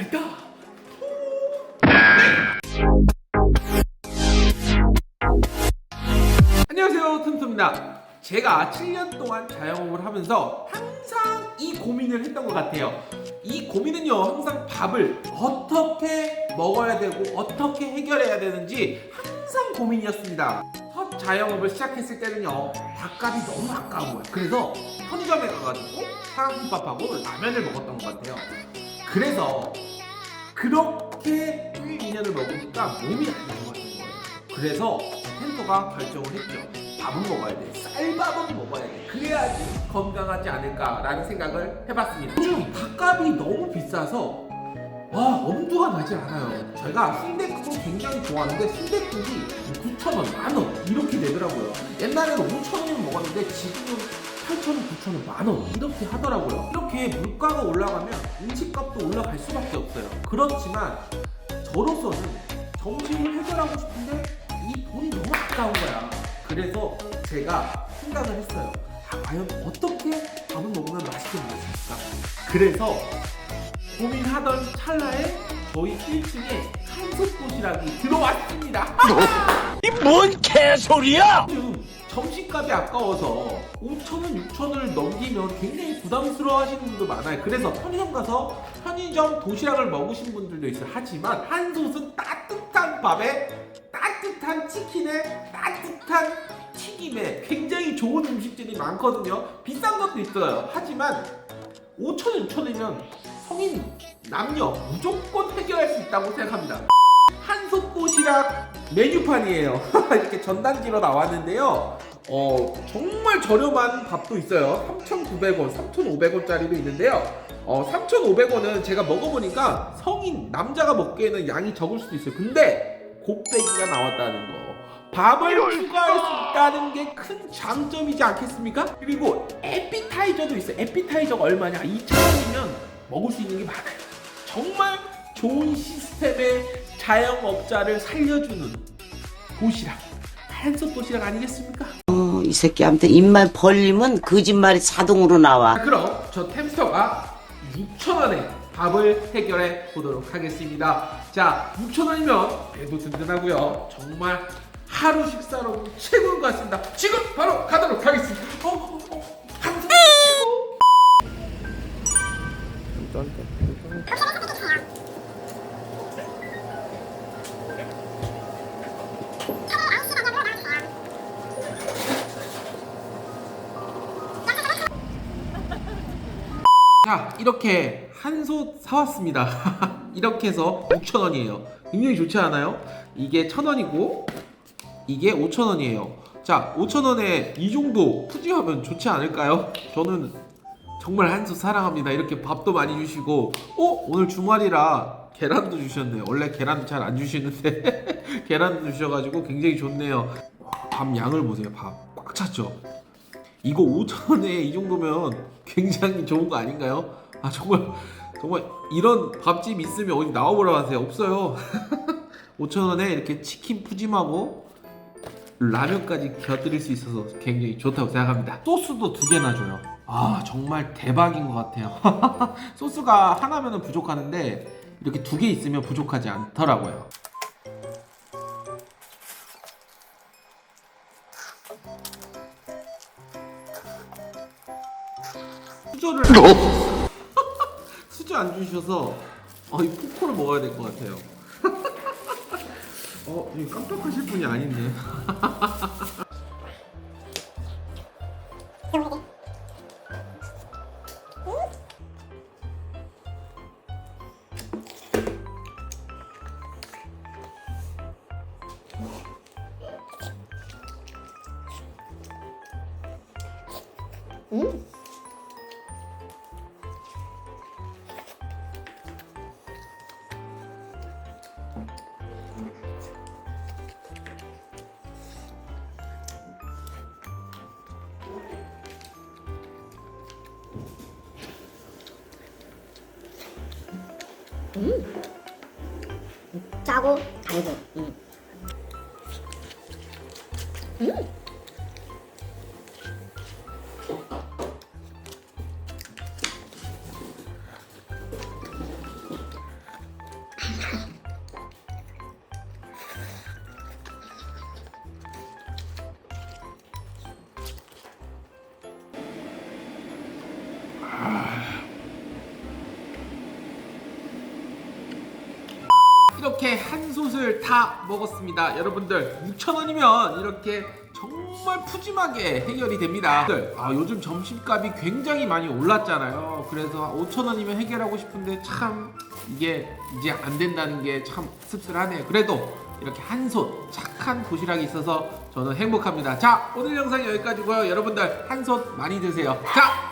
알다. 안녕하세요, 틈틈입니다. 제가 7년 동안 자영업을 하면서 항상 이 고민을 했던 것 같아요. 이 고민은요, 항상 밥을 어떻게 먹어야 되고 어떻게 해결해야 되는지 항상 고민이었습니다. 첫 자영업을 시작했을 때는요, 밥값이 너무 아까운 거예요. 그래서 편의점에 가가지고 사랑국밥하고 라면을 먹었던 것 같아요. 그래서 그렇게 1, 2년을 먹으니까 몸이 안 좋아지는 거예요. 그래서 텐토가 결정을 했죠. 밥은 먹어야 돼. 쌀밥은 먹어야 돼. 그래야지 건강하지 않을까라는 생각을 해봤습니다. 요즘 밥값이 너무 비싸서 와 엄두가 나질 않아요. 제가 순대국을 굉장히 좋아하는데 순대국이 9,000원, 만원 이렇게 되더라고요. 옛날에는 5,000원이면 먹었는데 지금은 8,000원, 9,000원, 만원 이렇게 하더라고요. 이렇게 물가가 올라가면 음식값도 올라갈 수밖에 없어요. 그렇지만 저로서는 점심을 해결하고 싶은데 이 돈이 너무 아까운 거야. 그래서 제가 생각을 했어요. 아, 과연 어떻게 밥을 먹으면 맛있게 먹을 수 있을까? 그래서 고민하던 찰나에 저희 1층에 한솥 도시락이 들어왔습니다. 이 뭔 개소리야! 점심값이 아까워서 5천원, 6천원을 넘기면 굉장히 부담스러워 하시는 분들 많아요. 그래서 편의점 가서 편의점 도시락을 먹으신 분들도 있어요. 하지만 한솥은 따뜻한 밥에 따뜻한 치킨에 따뜻한 튀김에 굉장히 좋은 음식들이 많거든요. 비싼 것도 있어요. 하지만 5천원, 6천원이면 성인, 남녀 무조건 해결할 수 있다고 생각합니다. 도시락 메뉴판이에요. 이렇게 전단지로 나왔는데요. 어, 정말 저렴한 밥도 있어요. 3,900원, 3,500원짜리도 있는데요. 어, 3,500원은 제가 먹어보니까 성인 남자가 먹기에는 양이 적을 수도 있어요. 근데 곱빼기가 나왔다는 거. 밥을 추가할 수 있다는 게 큰 장점이지 않겠습니까? 그리고 에피타이저도 있어요. 에피타이저가 얼마냐? 2,000원이면 먹을 수 있는 게 많아요. 정말 좋은 시스템의 자영업자를 살려주는 도시락. 한솥 도시락 아니겠습니까? 어, 이 새끼한테 입만 벌리면 거짓말이 자동으로 나와. 자, 그럼 저 템스터가 6,000원에 밥을 해결해 보도록 하겠습니다. 자, 6,000원이면 배도 든든하고요. 정말 하루 식사로 최고인 것 같습니다. 지금 바로 가도록 하겠습니다. 이렇게 한 솥 사왔습니다. 이렇게 해서 6,000원이에요. 굉장히 좋지 않아요? 이게 1,000원이고, 이게 5,000원이에요. 자, 5,000원에 이 정도 푸짐하면 좋지 않을까요? 저는 정말 한솥 사랑합니다. 이렇게 밥도 많이 주시고, 어? 오늘 주말이라 계란도 주셨네요. 원래 계란 잘안 주시는데, 계란도 주셔가지고 굉장히 좋네요. 와, 밥 양을 보세요. 밥 꽉 찼죠? 이거 5천 원에 이 정도면 굉장히 좋은 거 아닌가요? 아 정말 정말 이런 밥집 있으면 어디 나와보라 하세요. 없어요. 5천 원에 이렇게 치킨 푸짐하고 라면까지 곁들일 수 있어서 굉장히 좋다고 생각합니다. 소스도 두 개나 줘요. 아 정말 대박인 것 같아요. 소스가 하나면은 부족하는데 이렇게 두 개 있으면 부족하지 않더라고요. 수저를 수저 안 주셔서 어, 이 포코를 먹어야 될 것 같아요. 어, 이 깜빡하실 분이 아닌데. 짜고 달고 음. 음. 이렇게 한 솥을 다 먹었습니다. 여러분들 6,000원이면 이렇게 정말 푸짐하게 해결이 됩니다. 아, 요즘 점심값이 굉장히 많이 올랐잖아요. 그래서 5,000원이면 해결하고 싶은데 참 이게 이제 안 된다는 게 참 씁쓸하네요. 그래도 이렇게 한솥 착한 도시락이 있어서 저는 행복합니다. 자, 오늘 영상 여기까지고요. 여러분들 한 솥 많이 드세요. 자,